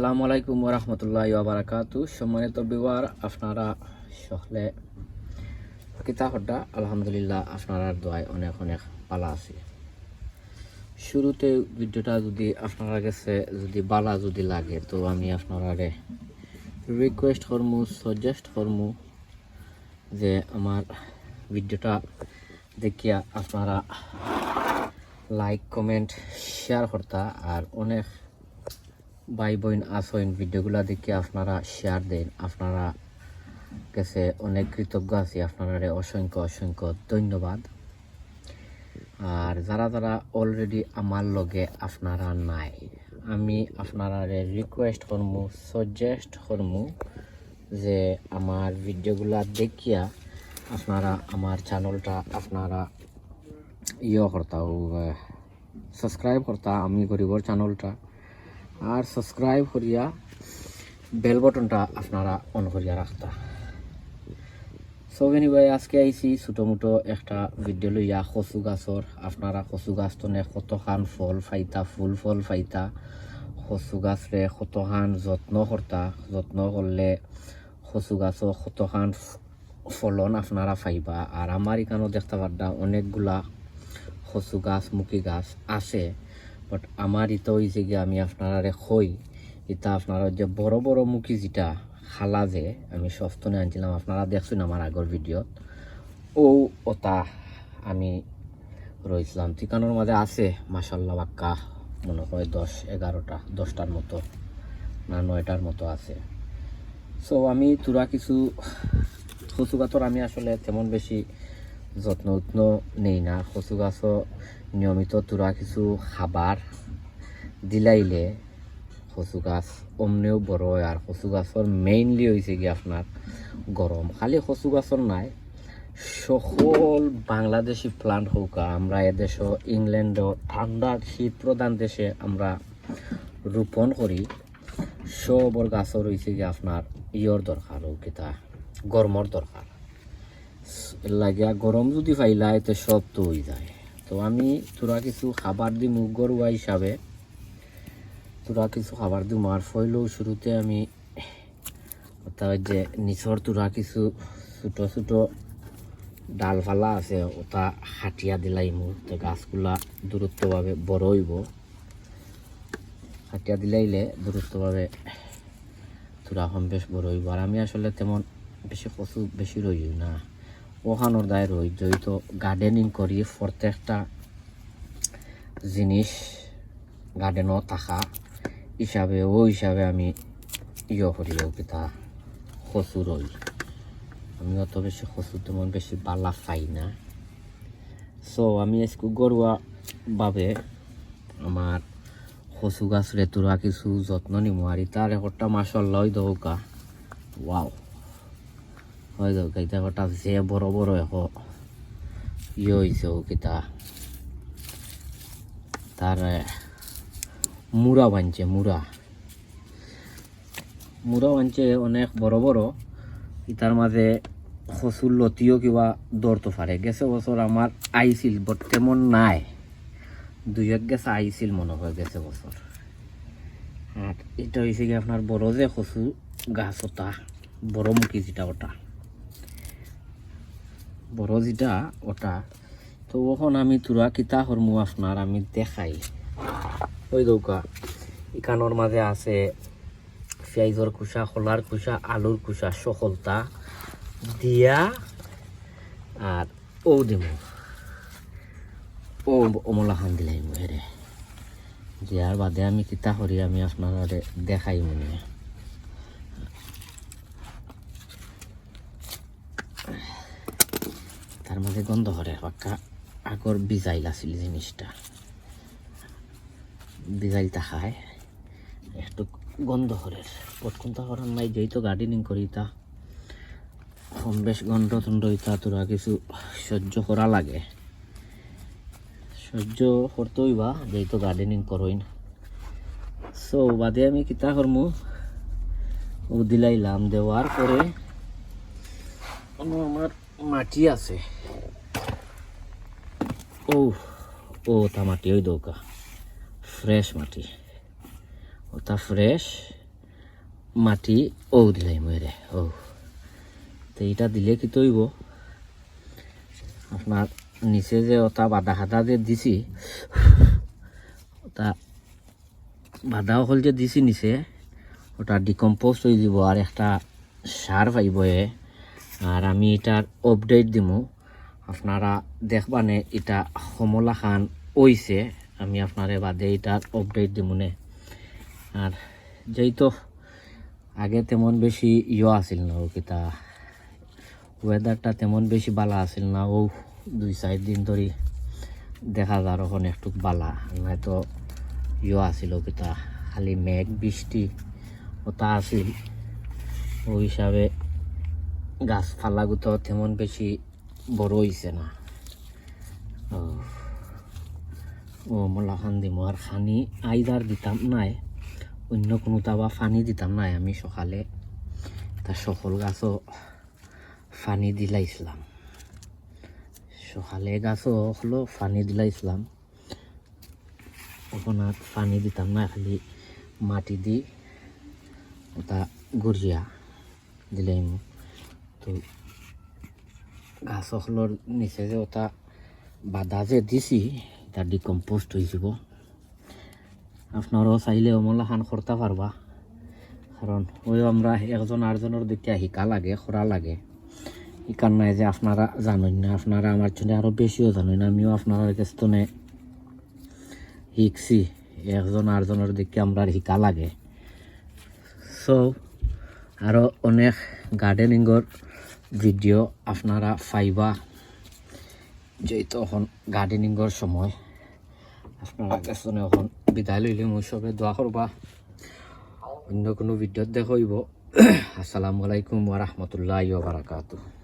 আসসালামু আলাইকুম রহমতুল্লাহ বারাকাতু সম্মানিত বিওয়ার আপনারা সকলে কিতাবটা, আলহামদুলিল্লাহ, আপনারা দোয়ায় অনেক অনেক পালা আছে। শুরুতে ভিডিওটা যদি আপনারা কাছে যদি বালা যদি লাগে, তো আমি আপনারা রিকোয়েস্ট করমু সাজেস্ট করমু যে আমার ভিডিওটা দেখিয়া আপনারা লাইক কমেন্ট শেয়ার করতা আর অনেক ভাই বোন আসেন ভিডিওগুলা দেখে আপনারা শেয়ার দেন। আপনারা কাছে অনেক কৃতজ্ঞ আছি। আপনারা অসংখ্য অসংখ্য ধন্যবাদ। আর যারা যারা অলরেডি আমার লগে আপনারা নাই, আমি আপনারা রিকোয়েস্ট করমু সাজেস্ট করমু যে আমার ভিডিওগুলা দেখিয়া আপনারা আমার চ্যানেলটা আপনারা ইয়ে করতা সাবস্ক্রাইব করতা, আমি গরিবর চ্যানেলটা আর সাবস্ক্রাইব করিয়া বেল বটনটা আপনারা অন করিয়া রাখতা। সো এনিওয়ে আজকে আইছি ছোটো মোটো একটা ভিডিও লইয়া কচু গাছর আপনারা কচু গাছ নে কতখান ফল ফাইতা ফুল ফল ফাইতা কচু গাছরে কতখান যত্ন করতা যত্ন করলে কচু গাছও কতখান ফলন আপনারা পাইবা। আর আমার এখানেও দেখতে পারদা অনেকগুলা কচু গাছ, মুখি গাছ আছে। বাট আমার ইতো হয়েছে গিয়ে আমি আপনারা কই এটা আপনারা যে বড় বড় মুখী যেটা খালা যে, আমি সস্তনে আনছিলাম। আপনারা দেখছেন আমার আগর ভিডিওত ও ওটা আমি রয়েছিলাম ঠিকানোর মাঝে আছে মাসাল্লাহ বাক্কা মনে হয় দশ, এগারোটা, দশটার মতো, না নয়টার মতো আছে। সো আমি তোরা কিছু কচু আমি আসলে তেমন বেশি যত্ন উত্ন নেই না। কচু গাছও নিয়মিত তোরা কিছু খাবার দিলাইলে কচু গাছ অমনেও বড় হয় আর কচু গাছর মেইনলি হয়েছে কি আপনার গরম খালি কচু গাছর নাই সকল বাংলাদেশি প্লান্ট হোক আমরা এদেশ ইংল্যান্ড ঠান্ডা শীত প্রধান দেশে আমরা রোপণ করি সবর গাছর হয়েছে কি আপনার ইয়র দরকার কিতা গরমর দরকার লাগিয়া গরম যদি পাইলা, এতে সব তো হয়ে যায়। তো আমি তোরা কিছু খাবার দিম গরুয়া হিসাবে। তোরা কিছু খাবার দিম, আর ফইলেও শুরুতে আমি ওটা যে নিচর তোরা কিছু ছোটো ছোটো ডালফালা আছে, ওটা হাটিয়া দিলাইমু তো গাছগুলা দূরত্বভাবে বড় হইব। হাটিয়া দিলাইলে দূরত্বভাবে তোরা এখন বেশ বড় হইব। আর আমি আসলে তেমন বেশি কচু বেশি রই না। ওখানোর দায় রই যেহেতু গার্ডেনিং করি প্রত্যেকটা জিনিস গার্ডেনও থাকা হিসাবে ও হিসাবে আমি ইয়ে করি কিতা কচু রই আমি অত বেশি কচু তেমন বেশি বালা পাই না। সো আমি আজকে গরুয়া ভাবে আমার কচু গাছরে তোরা কিছু যত্ন নিমো আর তার একটা মাসাল্লাহ দৌকা। ওয়াও হয় যে ইয়ে বানছে বানছে অনেক লতিও কিবা গেছে আমার আইছিল তেমন নাই দুই এক গেছে আইছিল মনে হয় গেছে বছর আর এটা হয়েছে কি আপনার বড় যে কচু গাছ ওটা বড় মুখি যেটা ওটা বড় যেটা ওটা। তো ওখন আমি তোরা কিতা হরমু আপনার, আমি দেখাই। ওই দৌকা, ইকানোর মাঝে আছে পেঁয়াজর কুসা খোলার কুসা আলুর কুসা সকলতা দিয়া আর ও দিমু। ও অমলা খান দিলাই হেরে দিয়ার বাদে আমি কিতা করি আমি আপনার দেখাই মনে মাঝে গন্ধ করে পাক্কা। আগর বিজাইল আছিল জিনিসটা। বিজাইলটা খায়। একটু গন্ধ করে পটকুন্তা করার নাই যেহেতু গার্ডেনিং করি তা। কম বেশ গন্ধ টন্ধ ইতা তোরা কিছু সহ্য করা লাগে। সহ্য করতেই বা যেহেতু গার্ডেনিং করই না সো বাদে আমি কিতা করমু? ও দিলাইলাম দেওয়ার পরে আমার মাটি আছে। ও ও তা মাটি, ওই দৌকা ফ্রেশ মাটি। ওটা ফ্রেশ মাটি, ও দিলাই মরে ও। তো এটা দিলে কি তৈব? আপনার নিচে যে ওটা বাদা হাদা যে দিছি ওটা বাদা হল যে দিছি নিচে, ওটা ডিকম্পোজ হয়ে দিব আর একটা সার পাইব এ। আর আমি এটার আপডেট দিমু। আপনারা দেখবানে এটা সমলা খান ওইছে আমি আপনারে বাদে এটার আপডেট দিমুনে আর যেই তো আগে তেমন বেশি ইয়ে আছিল না, ও কিতা। ওয়েদারটা তেমন বেশি বালা আছিল না, ও দুই চার দিন ধরে দেখা যার ওখানে একটু বালা। নয়তো ইয়ে আছিল কিতা। খালি মেঘ, বৃষ্টি ওটা আছিল। ওই হিসাবে গাছপালাগুতো তেমন বেশি বড় হইছে না। ও মোলা খান দিম, আর খানি আইদার দিতাম নাই। অন্য কোনো তাবা ফানি দিতাম নাই, আমি সকালে তা সকল গাছও ফানি দিলাইছিলাম। সকালে গাছও হলো ফানি দিলাইছিলাম। ওখানে ফানি দিতাম না, খালি মাটি দি ওটা গড়িয়া দিলাইম। তো গাছগুলোর নিচে যে ওটা বাধা যে দিছি এটা ডিকম্পোস্ট হয়ে যাব। আপনারাও চাইলে অমলা খান করতে পারবা কারণ ওই আমরা একজন আরেকজনের দিকে শিকা লাগে খরা লাগে। শিকার নাই যে আপনারা জানেন না, আপনারা আমার জন্য আরও বেশিও জানেন না। আমিও আপনার কাছে শিখছি একজন আরেকজনের দিকে আমরা শিকা লাগে। সো আরও অনেক গার্ডেনিংর ভিডিও আপনারা ফাইবা যেহেতু এখন গার্ডেনিংয়ের সময় আপনারা পেছনে এখন বিদায় লইলে মই সবে দোয়া করবা অন্য কোনো ভিডিওত দেখাইব আসসালামু আলাইকুম ওয়া রাহমাতুল্লাহি ওয়া বারাকাতুহু।